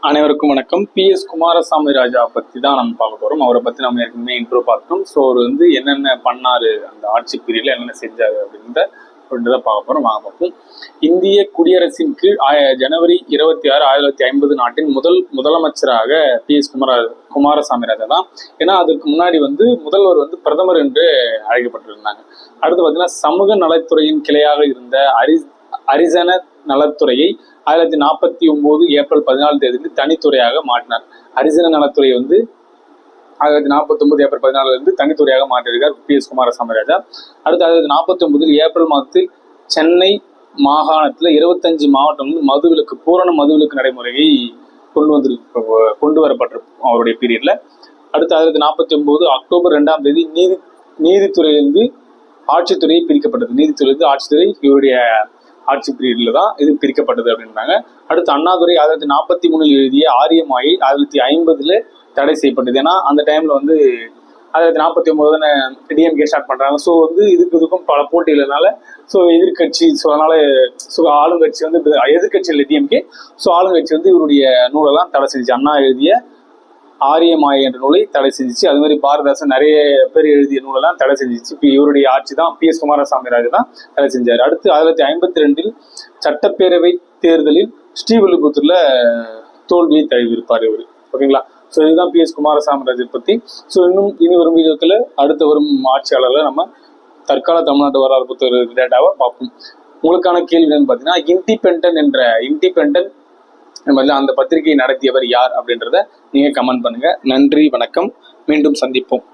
அனைவருக்கும் வணக்கம். B. S. Kumaraswamy ராஜா பத்தி தான் நம்ம பார்க்க போறோம். அவரை பத்தி நம்ம ஏற்கனவே இன்ட்ரோ பார்த்தோம். ஸோ அவர் வந்து என்னென்ன பண்ணாரு அந்த ஆட்சி பிரிவில் என்னென்ன செஞ்சாரு அப்படின்றத அப்படின்றத பார்க்க போறோம். வாங்க பார்ப்போம். இந்திய குடியரசின் கீழ் ஆய- ஜனவரி இருபத்தி ஆறு ஆயிரத்தி தொள்ளாயிரத்தி ஐம்பது நாட்டின் முதல் முதலமைச்சராக பி. எஸ். குமார குமாரசாமி ராஜா தான். ஏன்னா அதுக்கு முன்னாடி வந்து முதல்வர் வந்து பிரதமர் என்று அழைக்கப்பட்டிருந்தாங்க. அடுத்து பார்த்தீங்கன்னா சமூக நலத்துறையின் கிளையாக இருந்த அரி அரிசன நலத்துறையை ஆயிரத்தி நாற்பத்தி ஒம்பது ஏப்ரல் பதினாலு தேதிக்கு தனித்துறையாக மாற்றினார். ஹரிஜன நலத்துறை வந்து ஆயிரத்தி நாற்பத்தி ஒன்பது ஏப்ரல் பதினாலுல இருந்து தனித்துறையாக மாற்றியிருக்கார் பி எஸ் குமாரசாமி ராஜா அடுத்து ஆயிரத்தி நாற்பத்தி ஒன்பதில் ஏப்ரல் மாதத்தில் சென்னை மாகாணத்தில் இருபத்தஞ்சு மாவட்டங்களில் மதுவிலக்கு பூரண மதுவிலக்கு நடைமுறையை கொண்டு வந்து கொண்டு வரப்பட்டிருக்கும் அவருடைய பீரியட்ல அடுத்து ஆயிரத்தி நாற்பத்தி ஒன்பது அக்டோபர் ரெண்டாம் தேதி நீதி நீதித்துறையிலிருந்து ஆட்சித்துறையை பிரிக்கப்பட்டது. நீதித்துறையிலிருந்து ஆட்சித்துறை இவருடைய ஆட்சி பீரியட்ல தான் இது பிரிக்கப்பட்டது அப்படின்றாங்க. அடுத்து அண்ணாதுரை ஆயிரத்தி நாற்பத்தி மூணில் எழுதிய ஆரியமாயி ஆயிரத்தி ஐம்பதுல தடை செய்யப்பட்டது. ஏன்னா அந்த டைம்ல வந்து ஆயிரத்தி நாற்பத்தி ஒன்பது தானே டிஎம்கே ஸ்டார்ட் பண்றாங்க. ஸோ வந்து இதுக்கு இதுக்கும் பல போட்டி இல்லைனால ஸோ எதிர்கட்சி ஸோ அதனால ஸோ ஆளுங்கட்சி வந்து எதிர்கட்சி இல்லை டிஎம்கே ஸோ ஆளுங்கட்சி வந்து இவருடைய நூலெல்லாம் தடை செஞ்சு அண்ணா எழுதிய ஆரியமாய என்ற நூலை தடை செஞ்சுச்சு. அது மாதிரி பாரதாசன் நிறைய பேர் எழுதிய நூலெல்லாம் தடை செஞ்சிச்சு. இப்போ இவருடைய ஆட்சி தான். B S. குமாரசாமி ராஜு தான் தடை செஞ்சார். அடுத்து ஆயிரத்தி ஐம்பத்தி ரெண்டில் சட்டப்பேரவை தேர்தலில் ஸ்ரீவில்லிபுத்தூர்ல தோல்வியை தழுவிருப்பார் இவர். ஓகேங்களா? ஸோ இதுதான் பி எஸ். குமாரசாமி ராஜை பற்றி ஸோ இன்னும் இனி வரும் வீடியோக்கள் அடுத்து வரும் ஆட்சியாளர்களை நம்ம தற்கால தமிழ்நாட்டு வரலாறு புத்தக டேட்டாவை பார்ப்போம். உங்களுக்கான கேள்வி என்னன்னு பார்த்தீங்கன்னா இண்டிபெண்டன் என்ற இண்டிபெண்டன் பதில் அந்த பத்திரிகையை நடத்தியவர் யார் அப்படின்றத நீங்கள் கமெண்ட் பண்ணுங்க. நன்றி வணக்கம். மீண்டும் சந்திப்போம்.